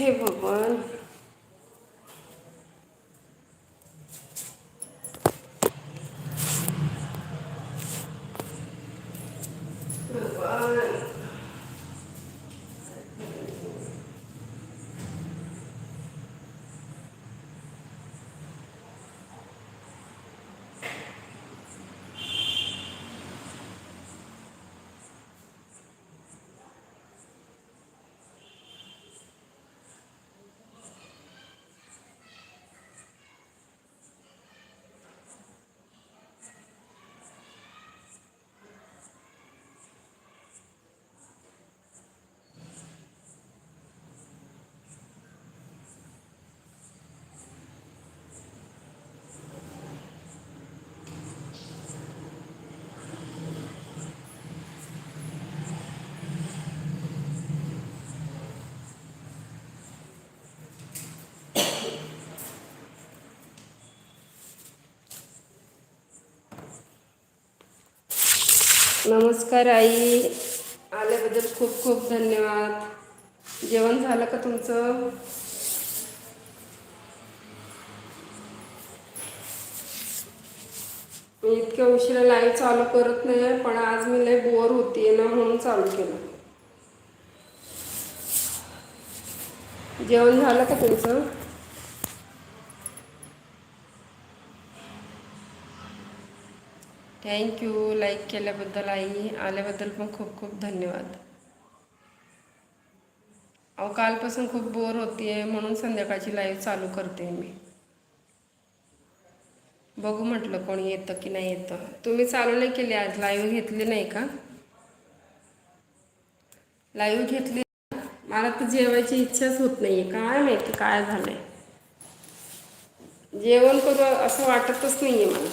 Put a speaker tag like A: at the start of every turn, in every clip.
A: हे भगवान नमस्कार आई. आल्याबद्दल खूप खूप धन्यवाद. जेवण झालं का तुमचं? मी इतक्या उशिरा लाईव्ह चालू करत नाही पण आज मी लय बोर होतीये ना म्हणून चालू केलं. जेवण झालं का तुमचं? थँक्यू लाईक केल्याबद्दल आई. आल्याबद्दल पण खूप खूप धन्यवाद. अहो कालपासून खूप बोर होतीये म्हणून संध्याकाळची लाईव्ह चालू करते मी. बघू म्हटलं कोणी येतं की नाही येतं. तुम्ही चालू नाही केली आज? लाईव्ह घेतली नाही का? लाईव्ह घेतली? मला तर जेवायची इच्छाच होत नाहीये. काय माहिती काय झालंय? जेवण करू असं वाटतच नाहीये मला.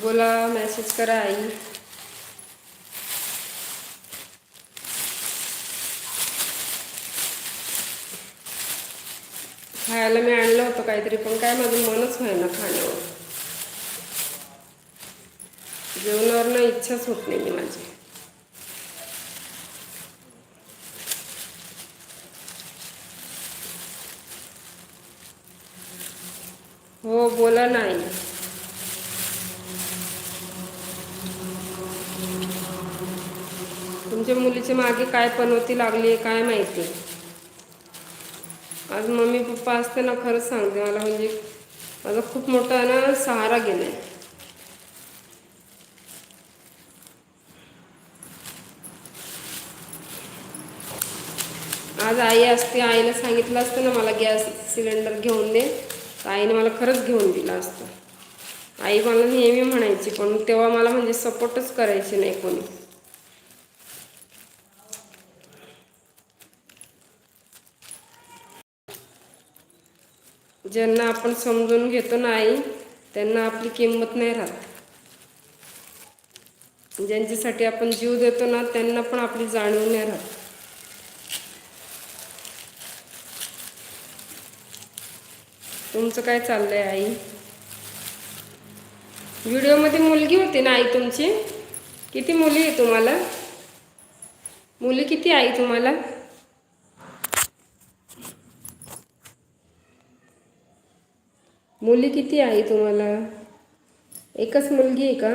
A: बोला मेसेज करा आई. खायला मी आणलं होतं काहीतरी पण काय माझं मनच व्हायना खाण्यावर. जेवणावर ना इच्छाच होत नाही माझी हो बोला नाही तुमच्या मुलीच्या मागे काय पनवती लागली काय माहिती? आज मम्मी पप्पा असते ना खरंच सांगते मला म्हणजे माझा खूप मोठा ना सहारा गेलाय. आज आई असते आईला सांगितलं असतं ना मला गॅस सिलेंडर घेऊन दे. तर आईने मला खरंच घेऊन दिलं असतं. आई मला नेहमी म्हणायची पण तेव्हा मला म्हणजे सपोर्टच करायची नाही कोणी. ज्यांना आपण समजून घेतो ना आई त्यांना आपली किंमत नाही राहत. ज्यांच्यासाठी आपण जीव देतो ना त्यांना पण आपली जाणीव नाही राहत. तुमचं काय चाललंय आई? व्हिडिओमध्ये मुलगी होती ना आई तुमची? किती मुली आहे तुम्हाला? मुली किती आई तुम्हाला? मुली किती आहे तुम्हाला? एकच मुलगी आहे का?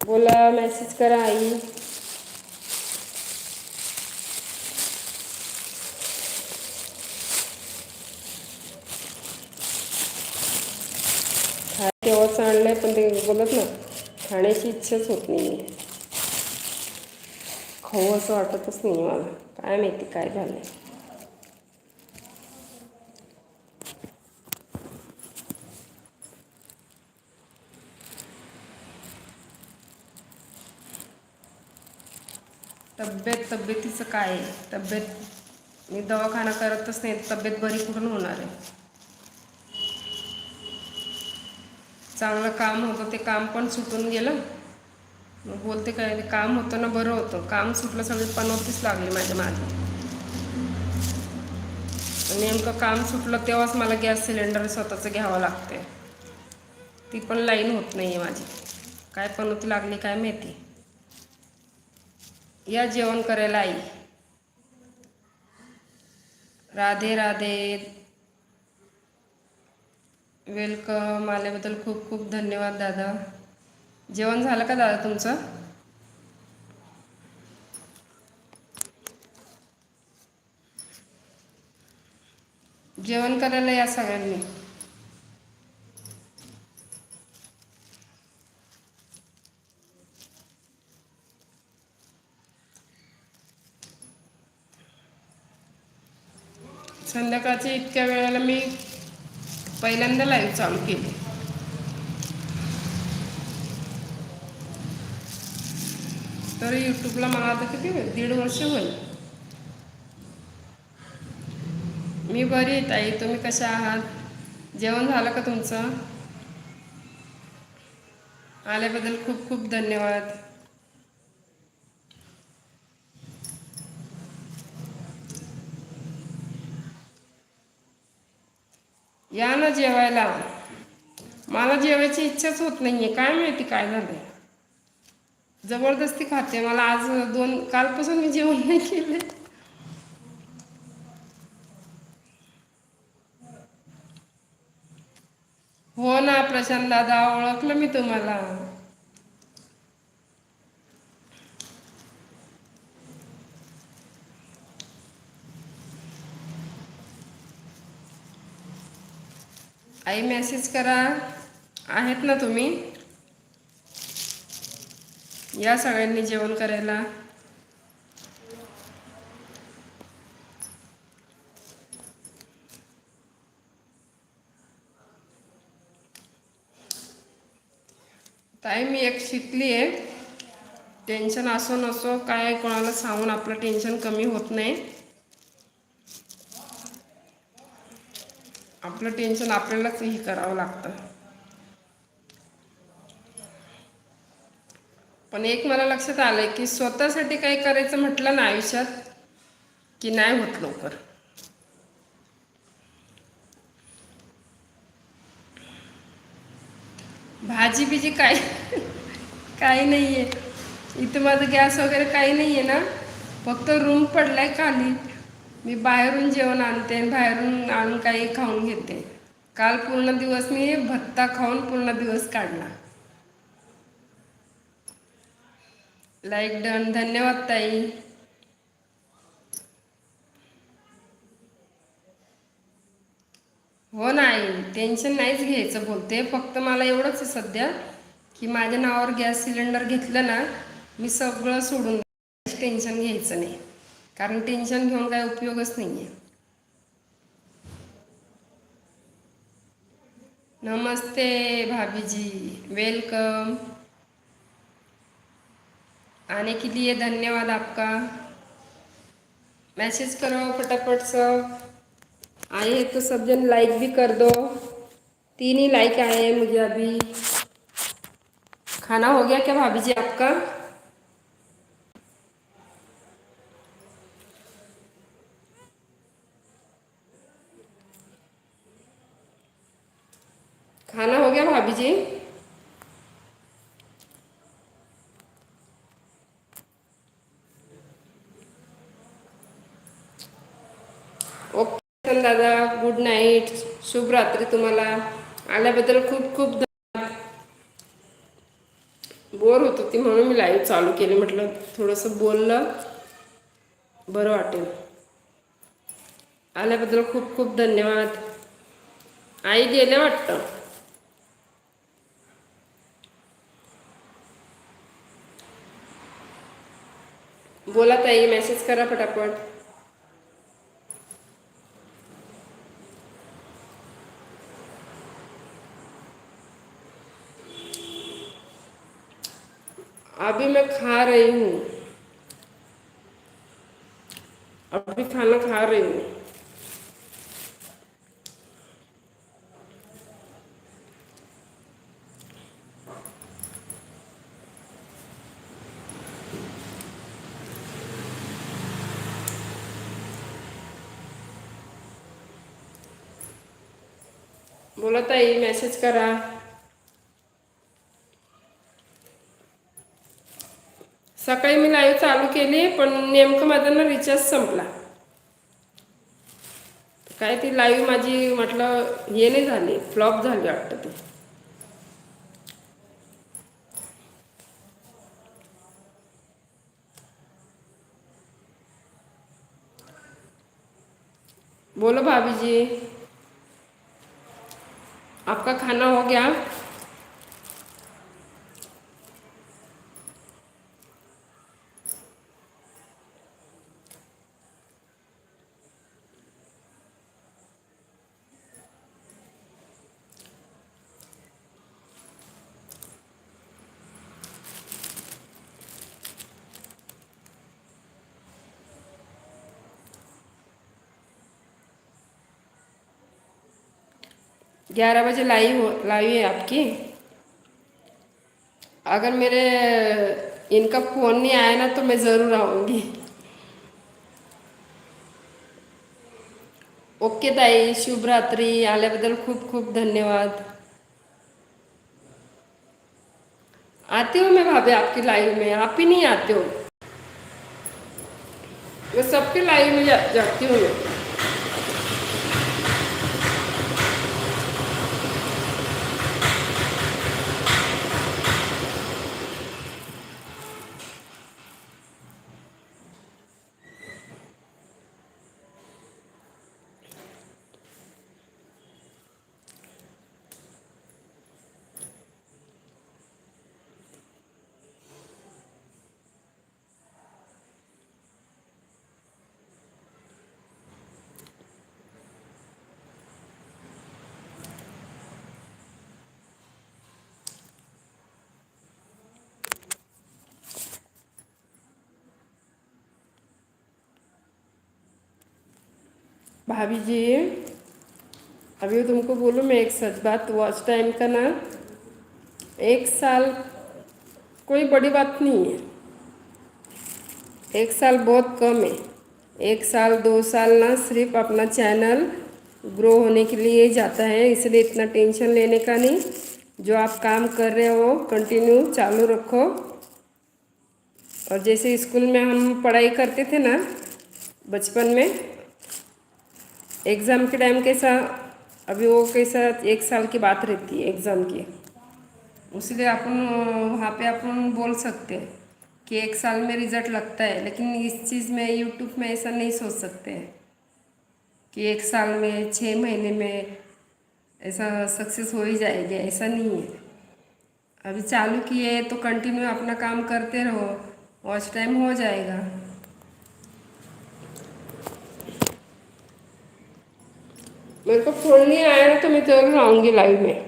A: बोला मेसेज करा आई. तेव्हाच तेव्हाच आणलंय पण ते बोलत ना खाण्याची इच्छाच होत नाही खाऊ असं वाटतच नाही मला. काय माहिती काय झालं तब्येत तब्येतीचं काय आहे? तब्येत मी दवाखाना करतच नाही तब्येत बरी कुठून होणार आहे? चांगलं काम होतं ते काम पण सुटून गेलं. बोलते काय काम होतं ना बरं होतं. काम सुटलं सगळी पनवतीच लागली माझ्या मागे. नेमकं काम सुटलं तेव्हाच मला गॅस सिलेंडर स्वतःचं घ्यावं लागते ती पण लाईन होत नाही आहे माझी. काय पनवती लागली काय माहिती. या जेवण करायला आई. राधे राधे. वेलकम आल्याबद्दल खूप खूप धन्यवाद दादा. जेवण झालं का दादा तुमचं? जेवण करायला या सगळ्यांनी. संध्याकाळच्या इतक्या वेळेला मी पहिल्यांदा लाईव्ह चालू केली. तर यूट्यूबला मला आता किती होईल? दीड वर्ष होईल. मी बरी आहे ताई. तुम्ही कशा आहात? जेवण झालं का तुमचं? आल्याबद्दल खूप खूप धन्यवाद. या ना जेवायला. मला जेवायची इच्छाच होत नाहीये. काय माहिती काय झालंय? जबरदस्ती खाते. मला आज दोन कालपासून मी जेवण नाही केले. हो ना प्रशांत दादा ओळखलं मी तुम्हाला. आई मेसेज करा. आहेत ना तुम्ही? या सगळ्यांनी जेवण करायला. ताई मी एक शिकली आहे. टेन्शन असो नसो काय कोणाला सांगून आपलं टेन्शन कमी होत नाही. आपलं टेन्शन आपल्यालाच हे करावं लागतं. पण एक मला लक्षात आलंय की स्वतःसाठी काही करायचं म्हटलं ना आयुष्यात की नाही होत लवकर. भाजी बिजी काही काही नाही आहे इथं माझं गॅस वगैरे काही नाही आहे ना. फक्त रूम पडलाय खाली. मी बाहेरून जेवण आणते आणि बाहेरून आणून काही खाऊन घेते. काल पूर्ण दिवस मी भत्ता खाऊन पूर्ण दिवस काढला. लाईक डन धन्यवाद ताई. हो नाही टेन्शन नाहीच घ्यायचं. बोलते फक्त मला एवढंच आहे सध्या की माझ्या नावावर गॅस सिलेंडर घेतलं ना मी सगळं सोडून टेन्शन घ्यायचं नाही. कारण टेन्शन घेऊन काय उपयोगच नाही आहे नमस्ते भाभीजी. वेलकम आने के लिए धन्यवाद आपका। मैसेज करो फटाफट सब आए हैं तो सब जन लाइक भी कर दो। तीन ही लाइक आए हैं मुझे अभी। खाना हो गया क्या भाभी जी आपका खाना हो गया भाभी जी ओके चल दादा गुड नाईट शुभ रात्री तुम्हाला. आल्याबद्दल खूप खूप बोर होत होती म्हणून मी लाईव्ह चालू केली. म्हटलं थोडंसं बोललं बरं वाटेल. आल्याबद्दल खूप खूप धन्यवाद. आई गेले वाटतं? बोला ताई मेसेज करा पटापट. अभी मैं खा रही हूँ। अभी खाना खा रही हूँ। बोला था ये मैसेज करा। सकाळी मी लाईव्ह चालू केली पण नेमकं माझा ना रिचार्ज संपला. काय ती लाईव्ह माझी म्हटलं हे नाही झाली फ्लॉप झाली वाटतं ती. बोलो भाभी जी आपका खाना हो गया? ग्यारह बजे लाइव हो लाइव है आपकी। अगर मेरे, इनका फ़ोन नहीं आया ना तो मैं ज़रूर आऊँगी। ओके ताई शुभ रात्री। आल्याबद्दल खूप खूप धन्यवाद। आती हूँ मैं भाभी आपकी लाइव में। आप ही नहीं आते हो। मैं सबके लाइव में जाती हूँ। मैं भाभी जी, अभी तुमको बोलूँ मैं एक सच बात वॉच टाइम का ना, एक साल कोई बड़ी बात नहीं है। एक साल बहुत कम है। एक साल, दो साल ना सिर्फ़ अपना चैनल ग्रो होने के लिए जाता है, इसलिए इतना टेंशन लेने का नहीं। जो आप काम कर रहे हो कंटिन्यू चालू रखो। और जैसे स्कूल में हम पढ़ाई करते थे ना, बचपन में एग्ज़ाम के टाइम कैसा अभी वो कैसा एक साल की बात रहती है एग्ज़ाम की। उसलिए अपन, वहाँ पे अपन बोल सकते हैं कि एक साल में रिज़ल्ट लगता है, लेकिन इस चीज़ में, यूट्यूब में ऐसा नहीं सोच सकते हैं कि एक साल में, छः महीने में ऐसा सक्सेस हो ही जाएगी, ऐसा नहीं है। अभी चालू किए तो कंटिन्यू अपना काम करते रहो वॉच टाइम हो जाएगा। मेरे को फ़ोन नहीं आया ना तो मैं ज़रूर आऊँगी लाइव में।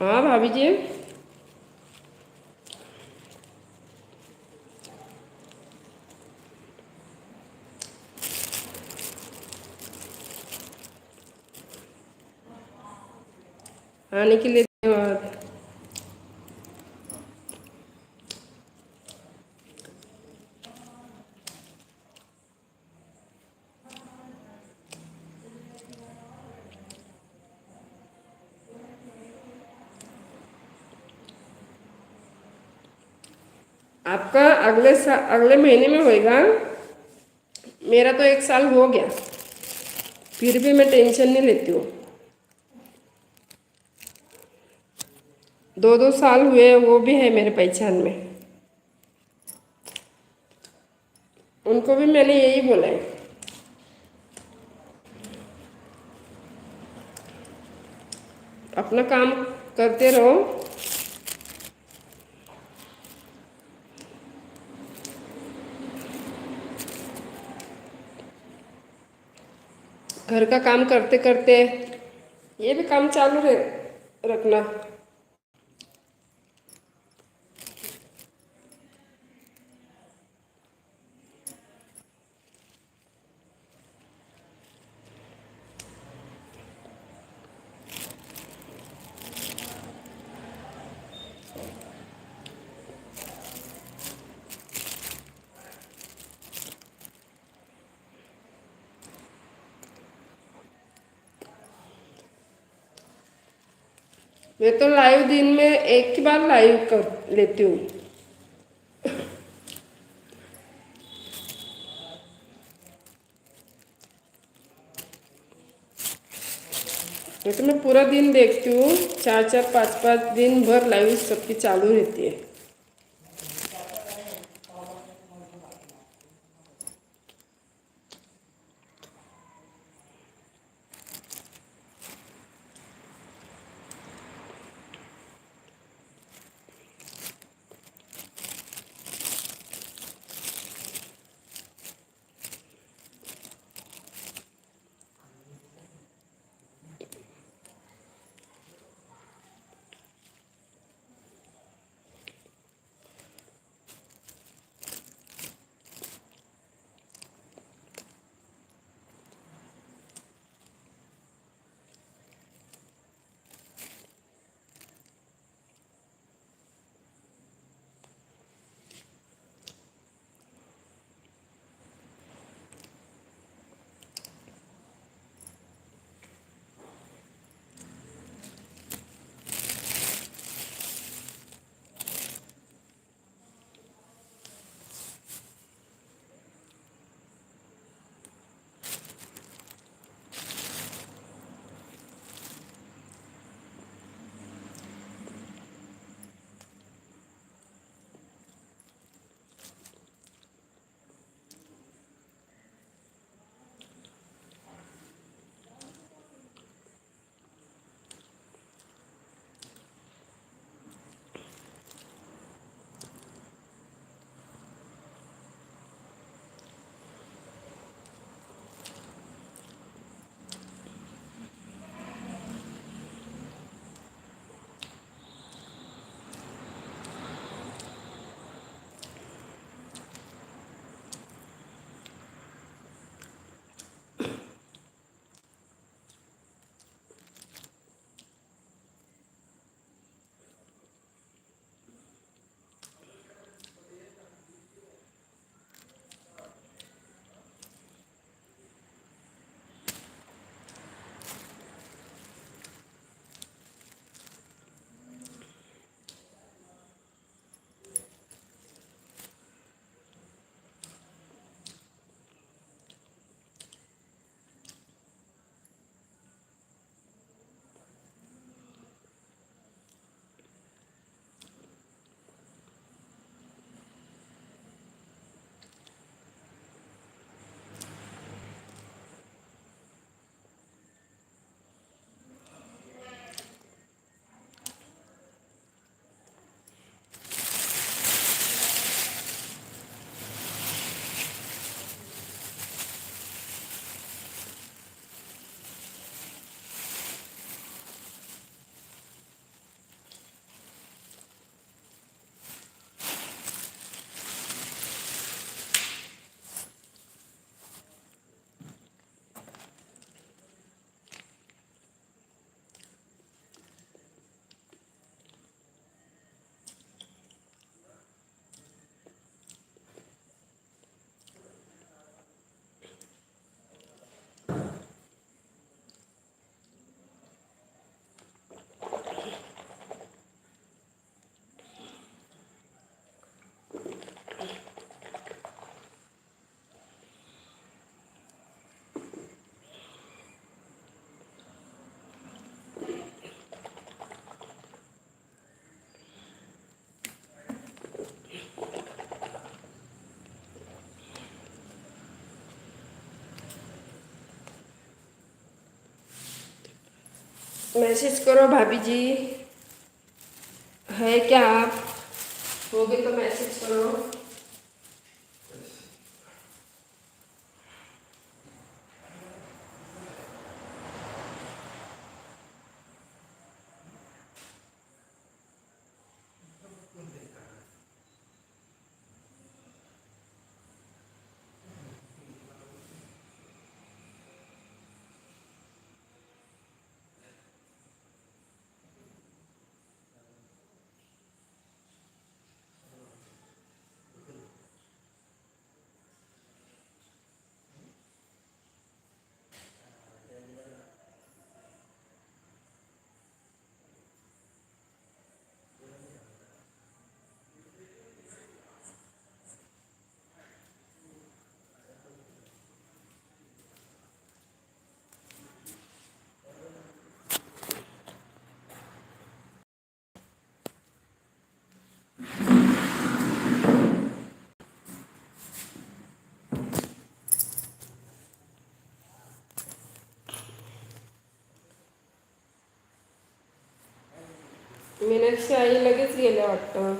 A: हाँ भाभी जी। आने के लिए धन्यवाद आपका अगले अगले महीने में होएगा। मेरा तो एक साल हो गया। फिर भी मैं टेंशन नहीं लेती हूँ। दो दो साल हुए वो भी है मेरे पहचान में। उनको भी मैंने यही बोला है। अपना काम करते रहो। घर का काम करते करते ये भी काम चालू रहे रखना। मैं तो लाइव दिन में एक ही बार लाइव कर लेती हूँ। तो मैं पूरा दिन देखती हूँ, चार चार, पाँच पाँच दिन भर लाइव सबकी चालू रहती है। मैसेज करो भाभी जी है क्या आप? होगे तो मैसेज करो। मीनाक्षी आई लगेच गेल्या वाटतं.